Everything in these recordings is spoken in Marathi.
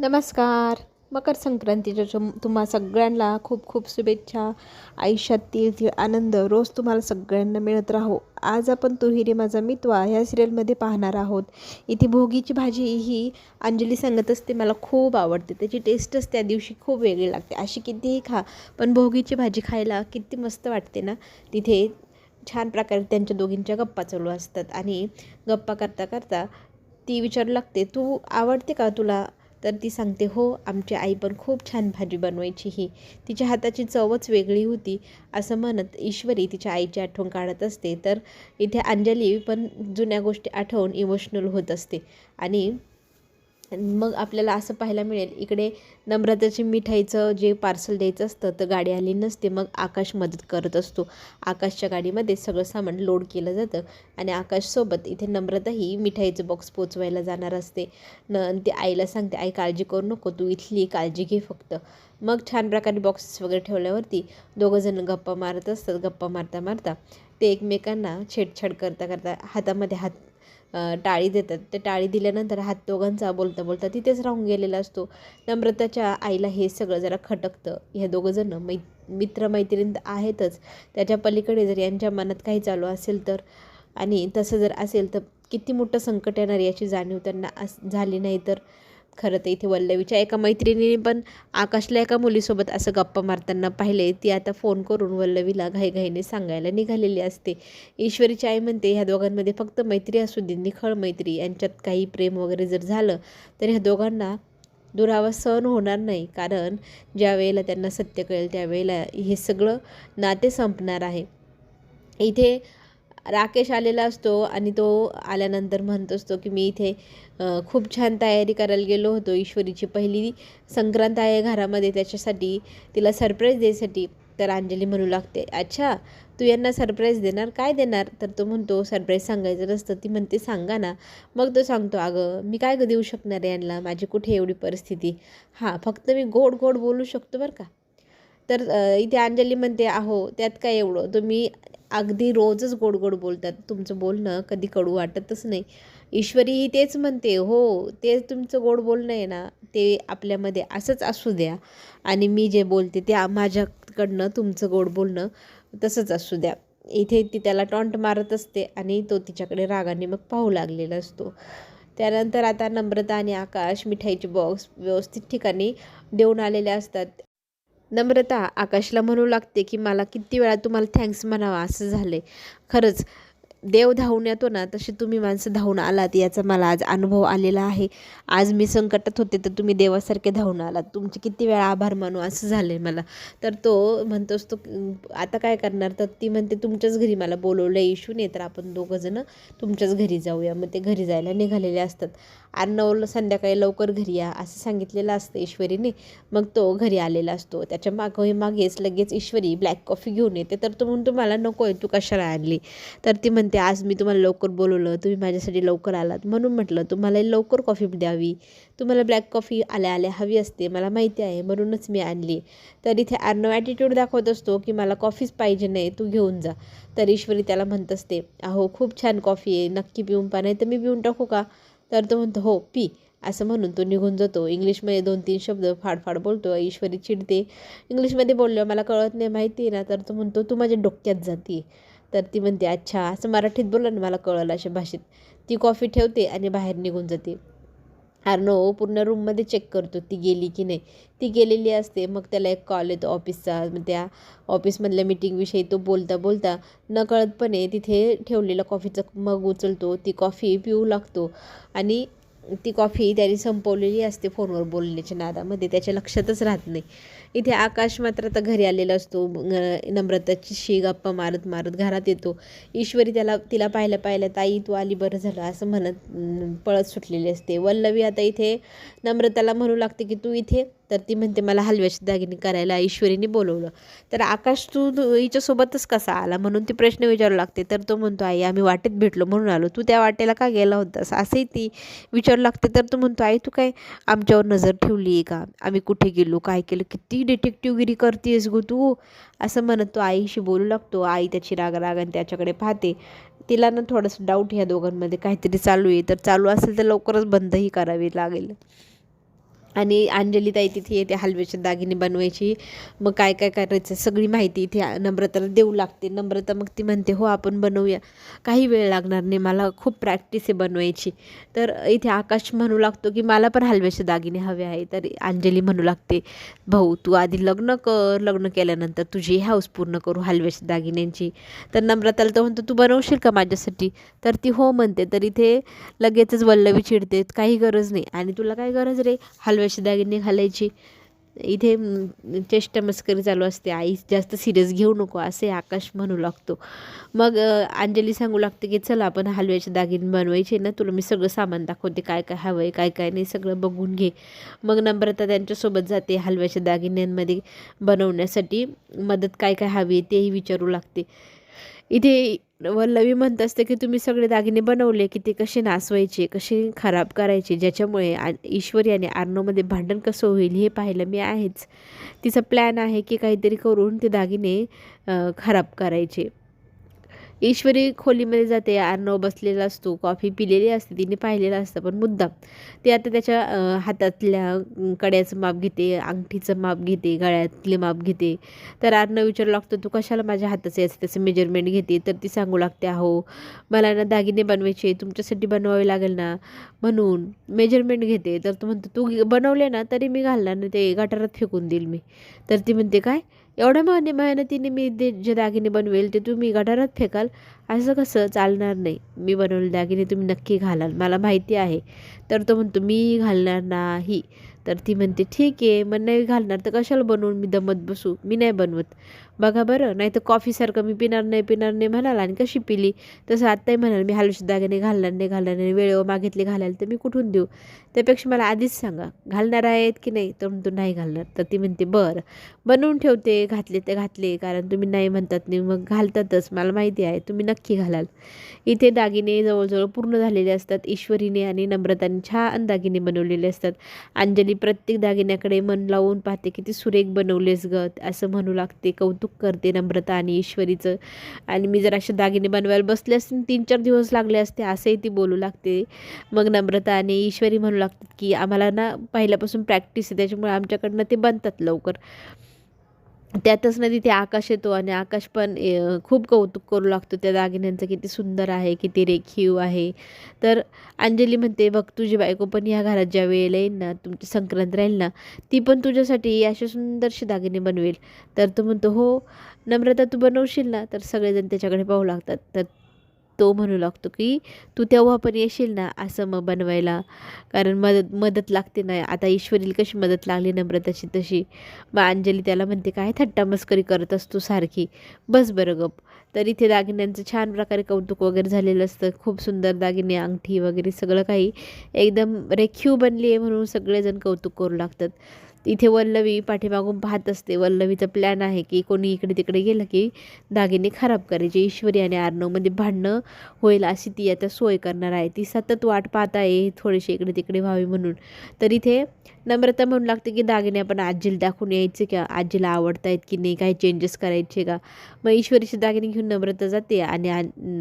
नमस्कार. मकर संक्रांतीच्या तुम तुम्हा सगळ्यांना खूप खूप शुभेच्छा. आयुष्यात तीळ तीळ आनंद रोज तुम्हाला सगळ्यांना मिळत राहो. आज आपण तू हिरे माझा मितवा ह्या सिरियलमध्ये पाहणार आहोत. इथे भोगीची भाजी ही अंजली सांगत असते मला खूप आवडते. त्याची टेस्टच त्या दिवशी खूप वेगळी लागते. अशी कितीही खा पण भोगीची भाजी खायला किती मस्त वाटते ना? तिथे छान प्रकारे त्यांच्या दोघींच्या गप्पा चालू असतात. आणि गप्पा करता करता ती विचारू लागते तू आवडते का तुला तर ती सांगते हो आमची आई पण खूप छान भाजी बनवायची ही. तिच्या हाताची चवच वेगळी होती असं म्हणत ईश्वरी तिच्या आईची आठवण काढत असते. तर इथे अंजली पण जुन्या गोष्टी आठवून इमोशनल होत असते. आणि मग आपल्याला असं पाहायला मिळेल इकडे नम्रताची मिठाईचं जे पार्सल द्यायचं असतं तर गाडी आली नसते. मग आकाश मदत करत असतो. आकाशच्या गाडीमध्ये सगळं सामान लोड केलं जातं आणि आकाशसोबत इथे नम्रताही मिठाईचं बॉक्स पोचवायला जाणार असते. न ती आईला सांगते आई काळजी करू नको तू इथली काळजी घे फक्त. मग छान प्रकारे बॉक्सेस वगैरे ठेवल्यावरती दोघंजणं गप्पा मारत असतात. गप्पा मारता मारता ते एकमेकांना छेडछाड करता करता हातामध्ये हात टाळी देतात. ते टाळी दिल्यानंतर हात दोघांचा बोलता बोलता तिथेच राहून गेलेला असतो. नम्रताच्या आईला हे सगळं जरा खटकतं. ह्या दोघंजणं मै मित्रमैत्रीण आहेतच. त्याच्या पलीकडे जर यांच्या मनात काही चालू असेल तर? आणि तसं जर असेल तर किती मोठं संकट येणार याची जाणीव त्यांना अस झाली नाही तर? खरं तर इथे वल्लवीच्या एका मैत्रिणीने पण आकाशला एका मुलीसोबत असं गप्पा मारताना पाहिले. ती आता फोन करून वल्लवीला घाईघाईने सांगायला निघालेली असते. ईश्वरीची आई म्हणते ह्या दोघांमध्ये फक्त मैत्री असू दे निखळ मैत्री. यांच्यात काही प्रेम वगैरे जर झालं तर ह्या दोघांना दुरावा सहन होणार नाही. कारण ज्या वेळेला त्यांना सत्य कळेल त्यावेळेला हे सगळं नाते संपणार आहे. इथे राकेश आलेला असतो आणि तो आल्यानंतर म्हणत असतो की मी इथे खूप छान तयारी करायला गेलो होतो. ईश्वरीची पहिली संक्रांत आहे घरामध्ये त्याच्यासाठी तिला सरप्राईज द्यायसाठी तर अंजली म्हणू लागते अच्छा तू यांना सरप्राईज देणार? काय देणार? तर तो म्हणतो सरप्राईज सांगायचं नसतं. ती म्हणते सांगा ना. मग तो सांगतो अगं मी काय देऊ शकणार आहे यांना? माझी कुठे एवढी परिस्थिती? हां फक्त मी गोड गोड बोलू शकतो बरं का. तर इथे अंजली म्हणते अहो त्यात काय एवढं? तुम्ही अगदी रोजच गोड गोड बोलतात. तुमचं बोलणं कधी कडू वाटतच नाही. ईश्वरी ही तेच म्हणते हो ते तुमचं गोड बोलणं आहे ना ते आपल्यामध्ये असंच असू द्या. आणि मी जे बोलते ते माझ्याकडनं तुमचं गोड बोलणं तसंच असू द्या. इथे ती त्याला टॉन्ट मारत असते आणि तो तिच्याकडे रागाने मग पाहू लागलेला असतो. त्यानंतर आता नम्रता आणि आकाश मिठाईचे बॉक्स व्यवस्थित ठिकाणी देऊन आलेले असतात. नम्रता आकाशला म्हणू लागते की मला किती वेळा तुम्हाला थँक्स म्हणावा असं झालं आहे खरंच देव धावून येतो हो ना तसे तुम्ही माणसं धावून आलात याचा मला आज अनुभव आलेला आहे. आज मी संकटात होते तर तुम्ही देवासारखे धावून आलात. तुमचे किती वेळा आभार मानू असं झालं आहे मला. तर तो म्हणतो असतो आता काय करणार? तर ती म्हणते तुमच्याच घरी मला बोलवलं इशू नाही तर आपण दोघंजणं तुमच्याच घरी जाऊया. मग ते घरी जायला निघालेले असतात. अर्णवला संध्याकाळी लवकर घरी या असं सांगितलेलं असतं ईश्वरीने. मग तो घरी आलेला असतो. त्याच्यामागे मागेच लगेच ईश्वरी ब्लॅक कॉफी घेऊन येते. तर तो म्हणून तुम्हाला नको आहे तू कशाला आणली? तर ती म्हणते आज मी तुम्हाला लवकर बोलवलं. तुम्ही माझ्यासाठी लवकर आलात. म्हणून म्हटलं तुम्हाला लवकर कॉफी द्यावी. तुम्हाला ब्लॅक कॉफी आल्या आल्या हवी असते. मला माहिती आहे. म्हणूनच मी आणली. तर इथे अर्णव ॲटिट्यूड दाखवत असतो की मला कॉफीच पाहिजे नाही तू घेऊन जा. तर ईश्वरी त्याला म्हणत असते अहो खूप छान कॉफी आहे. नक्की पिऊन पा नाही तर मी पिऊन टाकू का? तर तो म्हणतो हो पी. असं म्हणून तो निघून जातो. इंग्लिशमध्ये दोन तीन शब्द फाडफाड बोलतो. ईश्वरी चिडते. इंग्लिशमध्ये बोललो मला कळत नाही माहिती आहे ना? तर तो म्हणतो तू माझ्या डोक्यात जाते. तर ती म्हणते अच्छा असं मराठीत बोललं ना मला कळलं अशा भाषेत. ती कॉफी ठेवते आणि बाहेर निघून जाते. आर्नो हो, पूर्ण रूममध्ये चेक करतो ती गेली की नाही. ती गेलेली असते मग त्याला एक कॉल येतो ऑफिसचा मग त्या ऑफिसमधल्या मिटिंगविषयी तो बोलता बोलता नकळतपणे तिथे ठेवलेला कॉफीचं मग उचलतो. ती कॉफी पिऊ लागतो. आणि ती कॉफी त्याने संपवलेली असते फोनवर बोलण्याच्या नादामध्ये त्याच्या लक्षातच राहत नाही. इथे आकाश मात्र आता घरी आलेला असतो नम्रताची शी गप्पा मारत मारत घरात येतो. ईश्वरी त्याला तिला पाहिलं पाहिलं ताई तू आली बरं झालं असं म्हणत पळत सुटलेली असते. वल्लवी आता इथे नम्रताला म्हणू लागते की तू इथे तर ती म्हणते मला हलव्याची दागिने करायला ईश्वरीने बोलवलं. तर आकाश तू हिच्यासोबतच कसा आला? म्हणून ती प्रश्न विचारू लागते. तर तो म्हणतो आई आम्ही वाटेत भेटलो म्हणून आलो. तू त्या वाटेला का गेला होतास? असंही ती विचारू लागते. तर तो म्हणतो आई तू काय आमच्यावर नजर ठेवली आहे का? आम्ही कुठे गेलो? काय केलं? किती डिटेक्टिवगिरी करतेस गो तू? असं म्हणत तो आईशी बोलू लागतो. आई त्याची राग रागाने त्याच्याकडे पाहते. तिला ना थोडंसं डाऊट ह्या दोघांमध्ये काहीतरी चालू आहे. तर चालू असेल तर लवकरच बंदही करावी लागेल. आणि अंजली ताई तिथे येते हलव्याचे दागिने बनवायची. मग काय काय करायचं सगळी माहिती इथे नम्रताला देऊ लागते. नम्रता मग ती म्हणते हो आपण बनवूया. काही वेळ लागणार नाही मला खूप प्रॅक्टिस आहे बनवायची. तर इथे आकाश म्हणू लागतो की मला पण हलव्याचे दागिने हवे आहे तर अंजली म्हणू लागते भाऊ तू आधी लग्न कर. लग्न केल्यानंतर तुझी हाऊस पूर्ण करू हलव्याच्या दागिन्यांची. तर नम्रताला तर म्हणतो तू बनवशील का माझ्यासाठी? तर ती हो म्हणते. तर इथे लगेचच वल्लवी चिडते काही गरज नाही. आणि तुला काय गरज रे? हल हलव्याची दागिने घालायची. इथे चेष्टमस्करी चालू असते. आई जास्त सिरियस घेऊ नको असे आकाश म्हणू लागतो. मग अंजली सांगू लागते की चला आपण हलव्याचे दागिने बनवायचे ना तुला मी सगळं सामान दाखवते काय काय हवं आहे काय काय नाही सगळं बघून घे. मग नम्रता त्यांच्यासोबत जाते हलव्याच्या दागिन्यांमध्ये बनवण्यासाठी. मदत काय काय हवी आहे तेही विचारू लागते. इथे वल्लवी म्हणत असते की तुम्ही सगळे दागिने बनवले की ते कसे नासवायचे कसे खराब करायचे ज्याच्यामुळे आ ईश्वरी आणि आर्नवमध्ये भांडण कसं होईल हे पाहिलं मी आहेच. तिचा प्लॅन आहे की काहीतरी करून ते दागिने खराब करायचे. ईश्वरी खोलीमध्ये जाते आर्नव बसलेला असतो कॉफी पिलेली असते तिने पाहिलेलं असतं पण मुद्दाम. ते आता त्याच्या हातातल्या कड्याचं माप घेते अंगठीचं माप घेते गळ्यातले माप घेते. तर आर्नव विचारू लागतो तू कशाला माझ्या हाताचं याचं त्याचं मेजरमेंट घेते? तर ती सांगू लागते अहो मला ना दागिने बनवायचे तुमच्यासाठी बनवावे लागेल ना? म्हणून मेजरमेंट घेते. तर तू म्हणतो तू बनवले ना तरी मी घालणार नाही ते गटारात फेकून देईल मी. तर ती म्हणते काय? एवढ्या मान्य मेहनतीने मी ते जे दागिने बनवेल ते तुम्ही गटारात फेकाल असं कसं चालणार नाही. मी बनवलेले दागिने तुम्ही नक्की घालाल. मला माहिती आहे. तर तो म्हणतो मी घालणार नाही. तर ती म्हणते ठीक आहे मग नाही घालणार तर कशाला बनवून मी दमत बसू? मी नाही बनवत. बघा बरं नाही तर कॉफीसारखं मी पिणार नाही पिणार नाही म्हणाल आणि कशी पिली? तसं आत्ताही म्हणाल मी हलवशी दागिने घालणार नाही घालणार नाही वेळेवर मागितले घालायला तर मी कुठून देऊ? त्यापेक्षा मला आधीच सांगा घालणार आहेत की नाही? तर म्हणतो नाही घालणार. तर ती म्हणते बरं बनवून ठेवते घातले ते घातले कारण तुम्ही नाही म्हणतात नाही मग घालतातच मला माहिती आहे तुम्ही नक्की घालाल. इथे दागिने जवळजवळ पूर्ण झालेले असतात ईश्वरीने आणि नम्रताने छान दागिने बनवलेले असतात. अंजली प्रत्येक दागिन्याकडे मन लावून पाहते किती सुरेख बनवलेस ग. असं म्हणू लागते कौतुक करते नम्रता आणि ईश्वरीचं. आणि मी जर असे दागिने बनवायला बसले असते तीन चार दिवस लागले असते असंही ती बोलू लागते. मग नम्रता आणि ईश्वरी म्हणू लागतात की आम्हाला ना पहिल्यापासून प्रॅक्टिस आहे त्याच्यामुळे आमच्याकडनं ते बनतात लवकर. त्यातच ना तिथे आकाश येतो आणि आकाश पण खूप कौतुक करू लागतो त्या दागिन्यांचं. किती सुंदर आहे किती रेखीव आहे. तर अंजली म्हणते बघ तुझी बायको पण ह्या घरात ज्या वेळेला येईल ना तुमची संक्रांत राहील ना ती पण तुझ्यासाठी असे सुंदरसे दागिने बनवेल. तर तो म्हणतो हो नम्रता तू बनवशील ना तर सगळेजण त्याच्याकडे पाहू लागतात. तर तो म्हणू लागतो की तू तेव्हा पण येशील ना असं मग बनवायला? कारण मदत मदत लागते ना. आता ईश्वरीला कशी मदत लागली नम्रताची तशी? मग अंजली त्याला म्हणते काय थट्टा मस्करी करत असतो सारखी? बस बरं गप. तर इथे दागिन्यांचं छान प्रकारे कौतुक वगैरे झालेलं असतं. खूप सुंदर दागिने अंगठी वगैरे सगळं काही एकदम रेखीव बनली आहे म्हणून सगळेजण कौतुक करू लागतात. इथे वल्लवी पाठीमागून पाहत असते. वल्लवीचा प्लॅन आहे की कोणी इकडे तिकडे गेलं की दागिने खराब करायचे. ईश्वरी आणि आर्नवमध्ये भांडणं होईल अशी ती आता सोय करणार आहे. ती सतत वाट पाहत आहे. थोडेसे इकडे तिकडे व्हावी म्हणून. तर इथे नम्रता म्हणू लागते की दागिने आपण आजीला दाखवून यायचे का? आजीला आवडतायत की नाही? काही चेंजेस करायचे का? मग ईश्वरीचे दागिने घेऊन नम्रता जाते आणि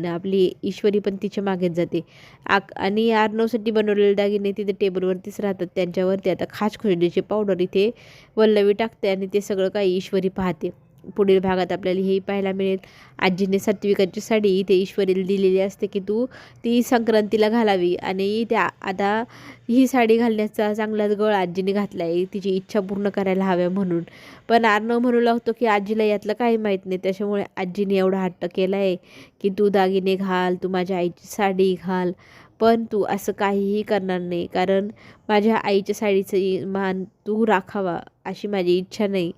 आपली ईश्वरी पण तिच्या मागेच जाते. आक आणि आर्नवसाठी बनवलेले दागिने तिथे टेबलवरतीच राहतात. त्यांच्यावरती आता खास पावडर इथे वल्लवी टाकते आणि ते सगळं काही ईश्वरी पाहते. पुढील भागात आपल्याला हेही पाहायला मिळेल. आजीने सात्विकाची साडी इथे ईश्वरीला दिलेली असते की तू ती संक्रांतीला घालावी. आणि त्या आता ही साडी घालण्याचा चांगलाच गळ आजीने घातला आहे तिची इच्छा पूर्ण करायला हव्या म्हणून. पण आर्नव म्हणू लागतो की आजीला यातलं काही माहीत नाही. त्याच्यामुळे आजीने एवढा हट्ट केला आहे की तू दागिने घाल तू माझ्या आईची साडी घाल. पण तू असं काहीही करणार नाही. कारण माझ्या आईच्या साडीचं मान तू राखावा अशी माझी इच्छा नाही.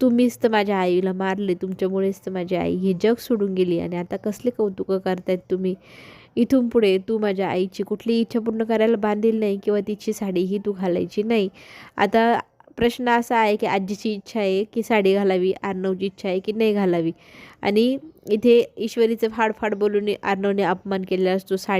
तुम्हीच तर माझ्या आईला मारले तुमच्यामुळेच तर माझी आई हे जग सोडून गेली आणि आता कसले कौतुकं करतायत तुम्ही? इथून पुढे तू माझ्या आईची कुठली इच्छा पूर्ण करायला बांधील नाही किंवा तिची साडीही तू घालायची नाही. आता प्रश्न असा आहे की आजीची इच्छा आहे की साडी घालावी आर्नवची इच्छा आहे की नाही घालावी? आणि इथे ईश्वरीचं फाडफाड बोलून आर्नवने अपमान केलेला असतो साडी